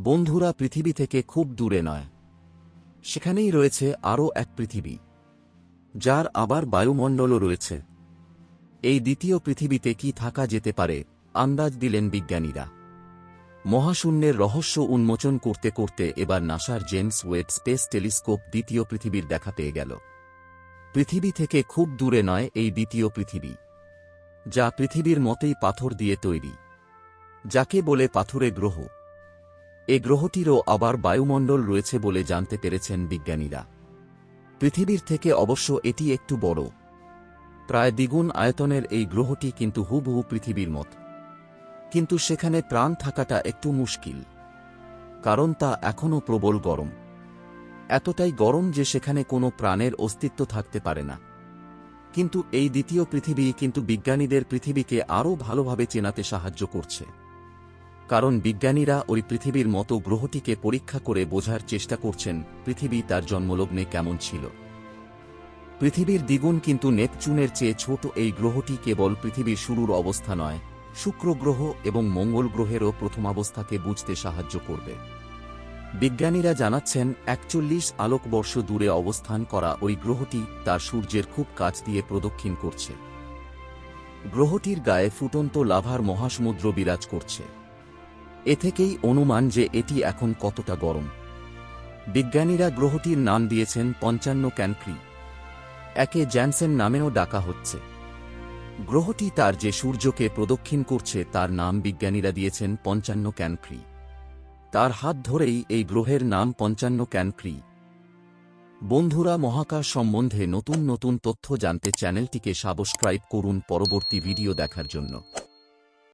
বন্ধুরা পৃথিবী থেকে খুব দূরে নয়। সেখানেই রয়েছে আরও এক পৃথিবী, যার আবার বায়ুমণ্ডলও রয়েছে। এই দ্বিতীয় পৃথিবীতে কি থাকা যেতে পারে, আন্দাজ দিলেন বিজ্ঞানীরা। মহাশূন্যের রহস্য উন্মোচন করতে করতে এবার নাসার জেমস ওয়েব স্পেস টেলিস্কোপ দ্বিতীয় পৃথিবীর দেখা পেয়ে গেল। পৃথিবী থেকে খুব দূরে নয় এই দ্বিতীয় পৃথিবী, যা পৃথিবীর মতেই পাথর দিয়ে তৈরি, যাকে বলে পাথুরে গ্রহ। এ গ্রহটিরও আবার বায়ুমণ্ডল রয়েছে বলে জানতে পেরেছেন বিজ্ঞানীরা। পৃথিবীর থেকে অবশ্য এটি একটু বড়। প্রায় দ্বিগুণ আয়তনের এই গ্রহটি কিন্তু হুবহু পৃথিবীর মত। কিন্তু সেখানে প্রাণ থাকাটা একটু মুশকিল। কারণ তা এখনও প্রবল গরম। এতটাই গরম যে সেখানে কোনো প্রাণের অস্তিত্ব থাকতে পারে না। কিন্তু এই দ্বিতীয় পৃথিবী কিন্তু বিজ্ঞানীদের পৃথিবীকে আরও ভালোভাবে চেনাতে সাহায্য করছে। কারণ বিজ্ঞানীরা ওই পৃথিবীর মতো গ্রহটিকে পরীক্ষা করে বোঝার চেষ্টা করছেন পৃথিবী তার জন্মলগ্নে কেমন ছিল। পৃথিবীর দ্বিগুণ কিন্তু নেপচুনের চেয়ে ছোট এই গ্রহটি কেবল পৃথিবীর শুরুর অবস্থা নয়, শুক্র গ্রহ এবং মঙ্গল গ্রহেরও প্রথমাবস্থাকে বুঝতে সাহায্য করবে। বিজ্ঞানীরা জানাচ্ছেন, একচল্লিশ আলোকবর্ষ দূরে অবস্থান করা ওই গ্রহটি তার সূর্যের খুব কাছ দিয়ে প্রদক্ষিণ করছে। গ্রহটির গায়ে ফুটন্ত লাভার মহাসমুদ্র বিরাজ করছে। এ থেকেই অনুমান যে এটি এখন কতটা গরম। বিজ্ঞানীরা গ্রহটির নাম দিয়েছেন পঞ্চান্ন ক্যানক্রি। একে জ্যানসেন নামেও ডাকা হচ্ছে। গ্রহটি তার যে সূর্যকে প্রদক্ষিণ করছে তার নাম বিজ্ঞানীরা দিয়েছেন পঞ্চান্ন ক্যানক্রি। তার হাত ধরেই এই গ্রহের নাম পঞ্চান্ন ক্যানক্রি। বন্ধুরা, মহাকাশ সম্বন্ধে নতুন নতুন তথ্য জানতে চ্যানেলটিকে সাবস্ক্রাইব করুন পরবর্তী ভিডিও দেখার জন্য।